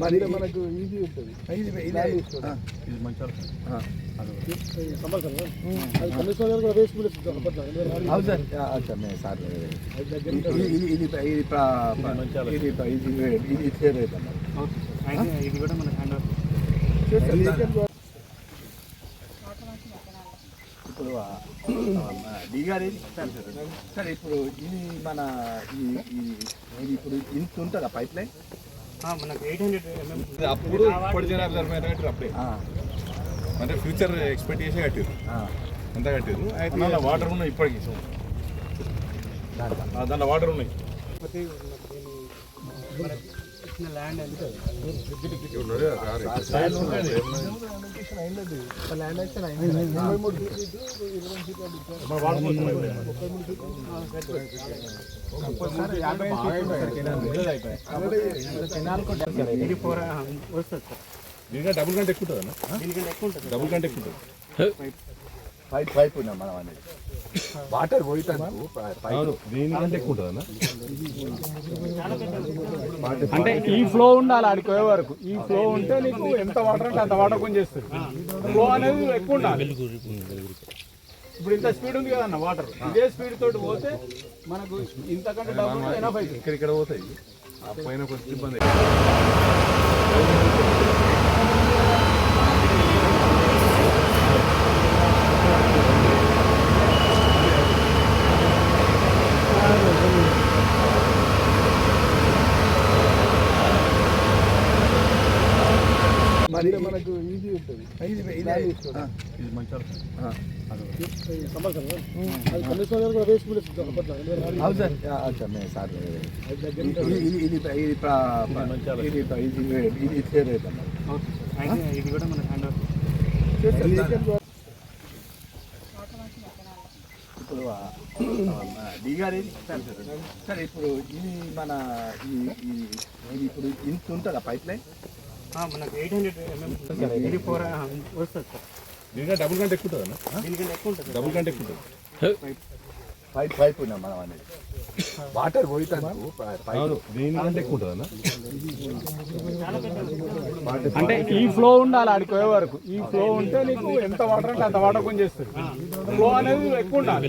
మరి మనకు ఈజీ ఉంటుంది. సార్. ఇది కూడా మన హ్యాండ్ ఇప్పుడు? సార్. ఇప్పుడు ఇది మన ఇది ఇప్పుడు ఇంత ఉంటుందా పైప్ లైన్ అప్పుడు జనాలు అప్పుడే అంటే ఫ్యూచర్ ఎక్స్పెక్ట్ చేసి కట్టారు ఎంత కట్టారు అయితే దాంట్లో వాటర్ ఉన్నాయి ఇప్పటికి. దాంట్లో. వాటర్ ఉన్నాయి. ఇచ్చిన ల్యాండ్ ల్యాండ్ యాక్షన్ అయింది ఇరవై మూడు డబుల్ కంటే ఎక్కువ డబుల్ కంటే ఎక్కువ పైప్ పైప్ ఉన్నాం మనం అనేది. వాటర్ ఉంటుందా అంటే ఈ ఫ్లో ఉండాలి ఆడికి పోయే వరకు. ఈ ఫ్లో ఉంటే నీకు ఎంత వాటర్ అంటే అంత వాటర్ కొని చేస్తుంది. ఫ్లో అనేది ఎక్కువ ఉండాలి. ఇప్పుడు ఇంత స్పీడ్ ఉంది కదన్న వాటర్? ఇదే స్పీడ్ తోటి పోతే మనకు ఇంతకంటే డబ్బులు అవుతుంది ఇక్కడ ఇక్కడ పోతాయి. ఆ పైన కొంచెం ఇబ్బంది మరి మనకు ఈజీ ఉంటుంది ఇది Land తీసుకోవడం. ఇది మంచి కంపల్సరీ అది కమిషనర్ గారు కూడా వేసుకుంటే ఇస్తాం అప్పట్లో ఎందుకంటే అవును సార్ అచ్చా మేము సార్ అది దగ్గర ఇది ఇది ఇది ఇది ప్ర- ప్ర- ఇది ప్ర- ఇది ఇది షేర్ అవుతుంది ఇది కూడా మన హ్యాండ్ ఇప్పుడు డి గారు ఏది? సార్? ఇప్పుడు ఇది మన ఈ ఇప్పుడు ఇంత ఉంటుందా పైప్ లైన్ మనకు ఎయిట్ హండ్రెడ్ ఎంఎం ఇది ఫోర్ వస్తుంది సార్. దీనికంటే డబుల్ కంటే ఎక్కువ ఉంటుందా దీనికంటే ఎక్కువ ఉంటుంది డబుల్ కంటే ఎక్కువ ఉంటుంది పైప్ పైప్ ఉన్నాం మనం అనేది. వాటర్ అంటే ఈ ఫ్లో ఉండాలి ఆడికి పోయే వరకు. ఈ ఫ్లో ఉంటే నీకు ఎంత వాటర్ అంటే అంత వాటర్ కొని చేస్తుంది. ఫ్లో అనేది ఎక్కువ ఉండాలి.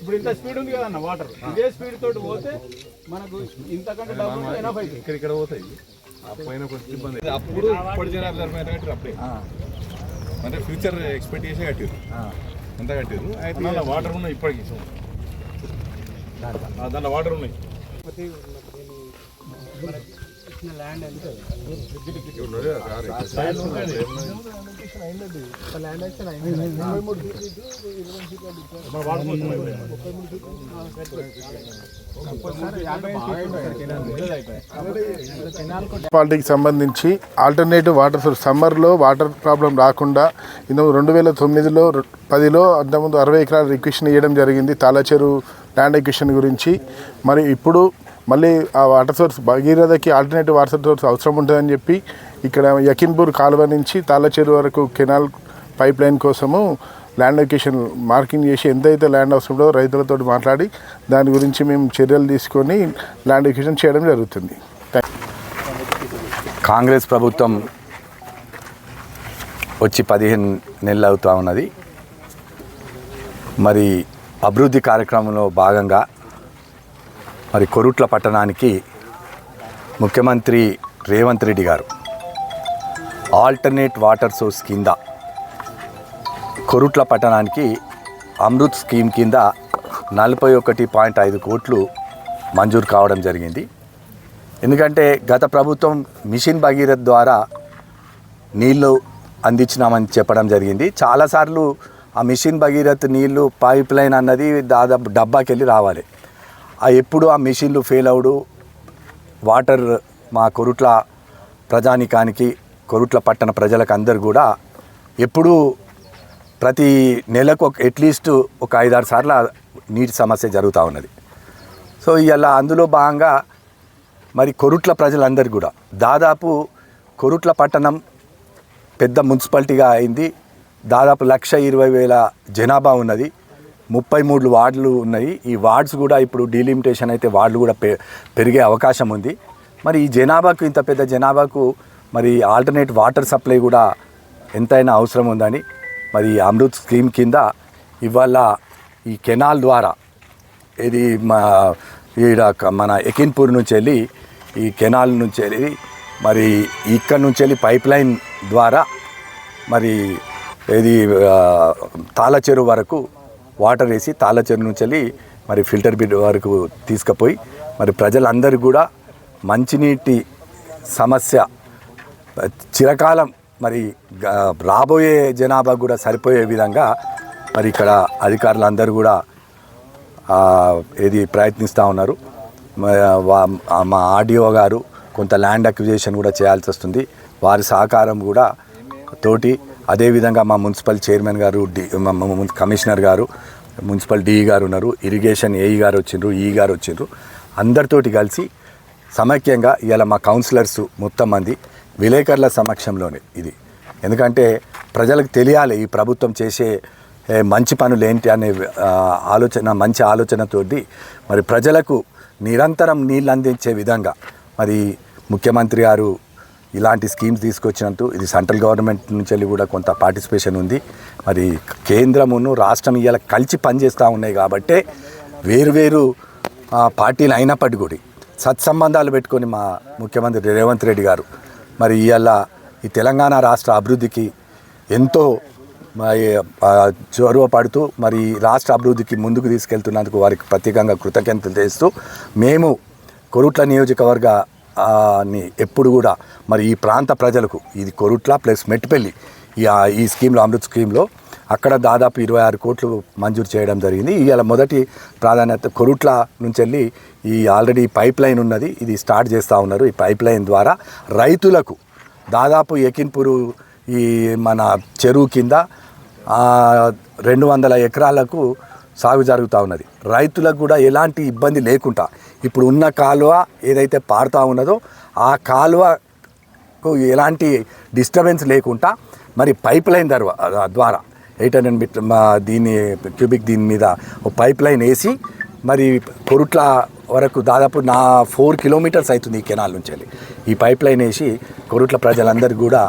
ఇప్పుడు ఇంత స్పీడ్ ఉంది కదన్న వాటర్ ఇదే స్పీడ్ తోటి పోతే మనకు ఇంతకంటే డబ్బులు ఎనఫ్ అవుతుంది. ఇక్కడ ఇక్కడ పోతాయి. ఆ పైన కొంచెం ఇబ్బంది. అప్పుడు ఇప్పటి జనాలు అప్పుడే. అంటే ఫ్యూచర్ ఎక్స్పెక్ట్ చేసి కట్టారు ఎంత కట్టారు అయితే దాంట్లో వాటర్ ఉన్నాయి ఇప్పటికి. దాంట్లో. వాటర్ ఉన్నాయి. ల్యాండ్ ఎంత ల్యాండ్ ఇరవై మూడు మున్సిపాలిటీకి సంబంధించి ఆల్టర్నేటివ్ వాటర్ సోర్స్ సమ్మర్లో వాటర్ ప్రాబ్లం రాకుండా ఇంతకు రెండు వేల తొమ్మిదిలో పదిలో అంతకుముందు అరవై ఎకరాల రిక్వెషన్ ఇవ్వడం జరిగింది. తాళచెరు ల్యాండ్ ఎక్విషన్ గురించి. మరి ఇప్పుడు మళ్ళీ ఆ వాటర్ సోర్స్ భగీరథకి ఆల్టర్నేటివ్ వాటర్ సోర్స్ అవసరం ఉంటుందని చెప్పి ఇక్కడ యకిన్పూర్ కాలువ నుంచి తాళచెరు వరకు కెనాల్ పైప్ లైన్ కోసము ల్యాండ్ లొకేషన్ మార్కింగ్ చేసి ఎంతైతే ల్యాండ్ అవసరం ఉందో రైతులతో మాట్లాడి దాని గురించి మేము చర్యలు తీసుకొని ల్యాండ్ లొకేషన్ చేయడం జరుగుతుంది. కాంగ్రెస్ ప్రభుత్వం వచ్చి పదిహేను నెలలు అవుతా ఉన్నది. మరి అభివృద్ధి కార్యక్రమంలో భాగంగా మరి కొరుట్ల పట్టణానికి ముఖ్యమంత్రి రేవంత్ రెడ్డి గారు. ఆల్టర్నేట్ వాటర్ సోర్స్ కింద కొరుట్ల పట్టణానికి అమృత్ స్కీమ్ కింద నలభై ఒకటి పాయింట్ ఐదు కోట్లు మంజూరు కావడం జరిగింది. ఎందుకంటే గత ప్రభుత్వం మిషన్ భగీరథ్ ద్వారా నీళ్ళు అందించినామని చెప్పడం జరిగింది. చాలాసార్లు ఆ మిషన్ భగీరథ్ నీళ్ళు పైప్ లైన్ అన్నది దాదాపు డబ్బాకి వెళ్ళి రావాలి. ఎప్పుడు ఆ మిషన్లు ఫెయిల్ అవుడు వాటర్ మా కొరుట్ల ప్రజానికానికి కొరుట్ల పట్టణ ప్రజలకు అందరు కూడా ఎప్పుడూ ప్రతి నెలకు ఒక అట్లీస్ట్ ఒక ఐదారు సార్లు నీటి సమస్య జరుగుతూ ఉన్నది. సో ఇలా అందులో భాగంగా మరి కొరుట్ల ప్రజలందరూ కూడా దాదాపు కొరుట్ల పట్టణం పెద్ద మున్సిపాలిటీగా అయింది. దాదాపు లక్ష ఇరవై వేల జనాభా ఉన్నది. ముప్పై మూడు వార్డులు ఉన్నాయి. ఈ వార్డ్స్ కూడా ఇప్పుడు డీలిమిటేషన్ అయితే వార్డులు కూడా పె పెరిగే అవకాశం ఉంది. మరి ఈ జనాభాకు ఇంత పెద్ద జనాభాకు మరి ఆల్టర్నేట్ వాటర్ సప్లై కూడా ఎంతైనా అవసరం ఉందని మరి ఈ అమృత్ స్కీమ్ కింద ఇవాళ ఈ కెనాల్ ద్వారా ఇది మా ఈడ మన ఎకిన్పూర్ నుంచి వెళ్ళి ఈ కెనాల్ నుంచి వెళ్ళి మరి ఇక్కడ నుంచి వెళ్ళి పైప్ లైన్ ద్వారా మరి ఇది తాళచెరు వరకు వాటర్ వేసి తాళచెరు నుంచి మరి ఫిల్టర్ బిడ్ వరకు తీసుకుపోయి మరి ప్రజలందరూ కూడా మంచినీటి సమస్య చిరకాలం మరి రాబోయే జనాభా కూడా సరిపోయే విధంగా మరి ఇక్కడ అధికారులందరూ కూడా ఏది ప్రయత్నిస్తూ ఉన్నారు. మా ఆర్డీఓ గారు కొంత ల్యాండ్ అక్విజేషన్ కూడా చేయాల్సి వస్తుంది. వారి సహకారం కూడా తోటి అదేవిధంగా మా మున్సిపల్ చైర్మన్ గారు డి కమిషనర్ గారు మున్సిపల్ డిఈ గారు ఉన్నారు ఇరిగేషన్ ఏఈ గారు వచ్చిండ్రు ఈ గారు వచ్చిండ్రు. అందరితోటి కలిసి సమైక్యంగా ఇవాళ మా కౌన్సిలర్స్ మొత్తం మంది విలేకరుల సమక్షంలోనే ఇది. ఎందుకంటే ప్రజలకు తెలియాలి ఈ ప్రభుత్వం చేసే మంచి పనులు ఏంటి అనే ఆలోచన మంచి ఆలోచనతోటి మరి ప్రజలకు నిరంతరం నీళ్ళు అందించే విధంగా మరి ముఖ్యమంత్రి గారు ఇలాంటి స్కీమ్స్ తీసుకొచ్చినట్టు ఇది సెంట్రల్ గవర్నమెంట్ నుంచి వెళ్ళి కూడా కొంత పార్టిసిపేషన్ ఉంది. మరి కేంద్రమును రాష్ట్రం ఇలా కలిసి పనిచేస్తూ ఉన్నాయి కాబట్టే వేరువేరు పార్టీలు అయినప్పటికీ కూడా సత్సంబంధాలు పెట్టుకొని మా ముఖ్యమంత్రి రేవంత్ రెడ్డి గారు మరి ఇవాళ ఈ తెలంగాణ రాష్ట్ర అభివృద్ధికి ఎంతో మరి చొరవ పడుతూ మరి రాష్ట్ర అభివృద్ధికి ముందుకు తీసుకెళ్తున్నందుకు వారికి ప్రత్యేకంగా కృతజ్ఞతలు చేస్తూ మేము కొరుట్ల నియోజకవర్గ ని ఎప్పుడు కూడా మరి ఈ ప్రాంత ప్రజలకు ఇది కొరుట్ల ప్లస్ మెట్టిపల్లి ఈ ఈ స్కీమ్లో అమృత్ స్కీమ్లో అక్కడ దాదాపు ఇరవై ఆరు కోట్లు మంజూరు చేయడం జరిగింది. ఇవాళ మొదటి ప్రాధాన్యత కొరుట్ల నుంచి వెళ్ళి ఈ ఆల్రెడీ పైప్ లైన్ ఉన్నది. ఇది స్టార్ట్ చేస్తూ ఉన్నారు ఈ పైప్ లైన్ ద్వారా. రైతులకు దాదాపు ఎకిన్పూరు ఈ మన చెరువు కింద రెండు వందల ఎకరాలకు సాగు జరుగుతూ ఉన్నది. రైతులకు కూడా ఎలాంటి ఇబ్బంది లేకుండా ఇప్పుడు ఉన్న కాలువ ఏదైతే పారుతూ ఉన్నదో ఆ కాలువకు ఎలాంటి డిస్టర్బెన్స్ లేకుండా మరి పైప్ లైన్ ద్వారా ద్వారా ఎయిట్ హండ్రెడ్ మీటర్ మా దీని క్యూబిక్ దీని మీద పైప్ లైన్ వేసి మరి కొరుట్ల వరకు దాదాపు నా ఫోర్ కిలోమీటర్స్ అవుతుంది ఈ కెనాల్ నుంచి వెళ్ళి. ఈ పైప్ లైన్ వేసి కొరుట్ల ప్రజలందరికీ కూడా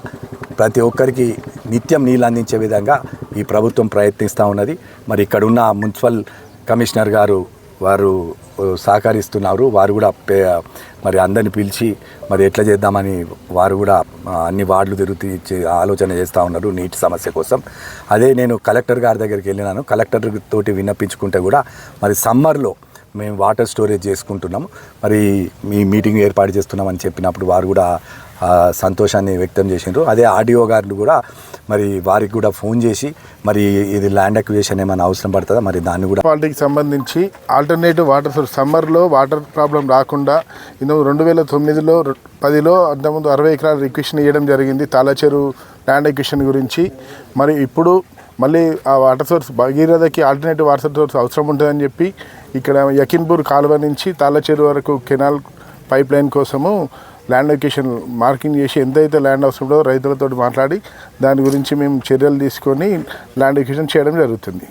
ప్రతి ఒక్కరికి నిత్యం నీళ్ళు అందించే విధంగా ఈ ప్రభుత్వం ప్రయత్నిస్తూ ఉన్నది. మరి ఇక్కడున్న మున్సిపల్ కమిషనర్ గారు వారు సహకరిస్తున్నారు. వారు కూడా పే మరి అందరిని పిలిచి మరి ఎట్లా చేద్దామని వారు కూడా అన్ని వార్డులు తిరుగుతూ ఇచ్చే ఆలోచన చేస్తూ ఉన్నారు నీటి సమస్య కోసం. అదే నేను కలెక్టర్ గారి దగ్గరికి వెళ్ళినాను. కలెక్టర్ తోటి విన్నపించుకుంటే కూడా మరి సమ్మర్లో మేము వాటర్ స్టోరేజ్ చేసుకుంటున్నాము. మరి మీ మీటింగ్ ఏర్పాటు చేస్తున్నామని చెప్పినప్పుడు వారు కూడా సంతోషాన్ని వ్యక్తం చేసిండ్రు. అదే ఆర్డీఓ గారు కూడా మరి వారికి కూడా ఫోన్ చేసి మరి ఇది ల్యాండ్ అక్విజేషన్ ఏమైనా అవసరం పడుతుందా? మరి దాన్ని కూడా పాలిటీకి సంబంధించి ఆల్టర్నేటివ్ వాటర్ సోర్స్ సమ్మర్లో వాటర్ ప్రాబ్లం రాకుండా ఇందుకు రెండు వేల తొమ్మిదిలో పదిలో అంతకుముందు అరవై ఎకరాల రిక్వెషన్ ఇవ్వడం జరిగింది. తాళచెరు ల్యాండ్ ఎక్విషన్ గురించి. మరి ఇప్పుడు మళ్ళీ ఆ వాటర్ సోర్స్ భగీరథకి ఆల్టర్నేటివ్ వాటర్ సోర్స్ అవసరం ఉంటుందని చెప్పి ఇక్కడ యకిన్పూర్ కాలువ నుంచి తాళచెరు వరకు కెనాల్ పైప్ లైన్ కోసము ల్యాండ్ లొకేషన్ మార్కింగ్ చేసి ఎంతైతే ల్యాండ్ అవసరం ఉంటుందో రైతులతో మాట్లాడి దాని గురించి మేము చర్యలు తీసుకొని ల్యాండ్ లొకేషన్ చేయడం జరుగుతుంది.